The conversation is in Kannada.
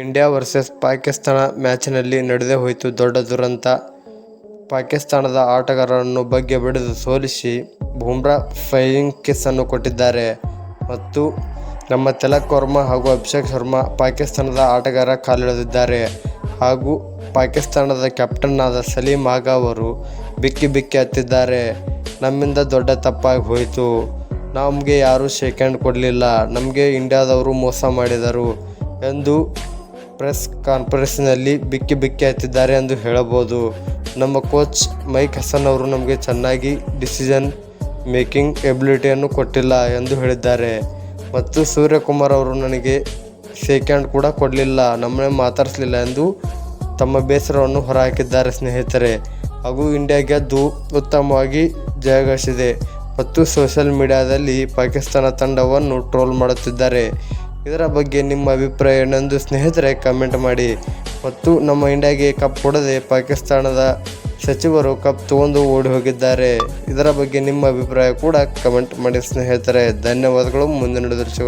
ಇಂಡಿಯಾ ವರ್ಸಸ್ ಪಾಕಿಸ್ತಾನ ಮ್ಯಾಚ್ನಲ್ಲಿ ನಡೆದೇ ಹೋಯಿತು ದೊಡ್ಡ ದುರಂತ. ಪಾಕಿಸ್ತಾನದ ಆಟಗಾರರನ್ನು ಬಗ್ಗೆ ಬಿಡಿದು ಸೋಲಿಸಿ ಬುಮ್ರಾ ಫೈರಿಂಗ್ ಕಿಸ್ ಅನ್ನು ಕೊಟ್ಟಿದ್ದಾರೆ. ಮತ್ತು ನಮ್ಮ ತಿಲಕ್ ವರ್ಮಾ ಹಾಗೂ ಅಭಿಷೇಕ್ ಶರ್ಮಾ ಪಾಕಿಸ್ತಾನದ ಆಟಗಾರ ಕಾಲಿಡದಿದ್ದಾರೆ ಹಾಗೂ ಪಾಕಿಸ್ತಾನದ ಕ್ಯಾಪ್ಟನ್ ಆದ ಸಲೀಂ ಆಗ ಅವರು ಬಿಕ್ಕಿ ಬಿಕ್ಕಿ ಹತ್ತಿದ್ದಾರೆ ನಮ್ಮಿಂದ ದೊಡ್ಡ ತಪ್ಪಾಗಿ ಹೋಯಿತು. ನಮಗೆ ಯಾರೂ ಶೇಕ್ ಹ್ಯಾಂಡ್ ಕೊಡಲಿಲ್ಲ ನಮಗೆ ಇಂಡಿಯಾದವರು ಮೋಸ ಮಾಡಿದರು ಎಂದು ಪ್ರೆಸ್ ಕಾನ್ಫರೆನ್ಸ್ನಲ್ಲಿ ಬಿಕ್ಕಿ ಬಿಕ್ಕಿ ಹತ್ತಿದ್ದಾರೆ ಎಂದು ಹೇಳಬಹುದು. ನಮ್ಮ ಕೋಚ್ ಮೈಕ್ ಹಸನ್ ಅವರು ನಮಗೆ ಚೆನ್ನಾಗಿ ಡಿಸಿಷನ್ ಮೇಕಿಂಗ್ ಎಬಿಲಿಟಿಯನ್ನು ಕೊಟ್ಟಿಲ್ಲ ಎಂದು ಹೇಳಿದ್ದಾರೆ. ಮತ್ತು ಸೂರ್ಯಕುಮಾರ್ ಅವರು ನನಗೆ ಸೆಕೆಂಡ್ ಕೂಡ ಕೊಡಲಿಲ್ಲ, ನಮ್ಮನ್ನೇ ಮಾತಾಡಿಸಲಿಲ್ಲ ಎಂದು ತಮ್ಮ ಬೇಸರವನ್ನು ಹೊರಹಾಕಿದ್ದಾರೆ ಸ್ನೇಹಿತರೆ. ಹಾಗೂ ಇಂಡಿಯಾ ಗೆದ್ದು ಉತ್ತಮವಾಗಿ ಜಯಗಳಿಸಿದೆ ಮತ್ತು ಸೋಷಿಯಲ್ ಮೀಡಿಯಾದಲ್ಲಿ ಪಾಕಿಸ್ತಾನ ತಂಡವನ್ನು ಟ್ರೋಲ್ ಮಾಡುತ್ತಿದ್ದಾರೆ. ಇದರ ಬಗ್ಗೆ ನಿಮ್ಮ ಅಭಿಪ್ರಾಯ ಏನೆಂದು ಸ್ನೇಹಿತರೆ ಕಮೆಂಟ್ ಮಾಡಿ. ಮತ್ತು ನಮ್ಮ ಇಂಡಿಯಾಗೆ ಕಪ್ ಕೊಡದೆ ಪಾಕಿಸ್ತಾನದ ಸಚಿವರು ಕಪ್ ತಗೊಂಡು ಓಡಿ ಹೋಗಿದ್ದಾರೆ. ಇದರ ಬಗ್ಗೆ ನಿಮ್ಮ ಅಭಿಪ್ರಾಯ ಕೂಡ ಕಮೆಂಟ್ ಮಾಡಿ ಸ್ನೇಹಿತರೆ. ಧನ್ಯವಾದಗಳು ಮುಂದಿನ ಸಿಗೋಣ.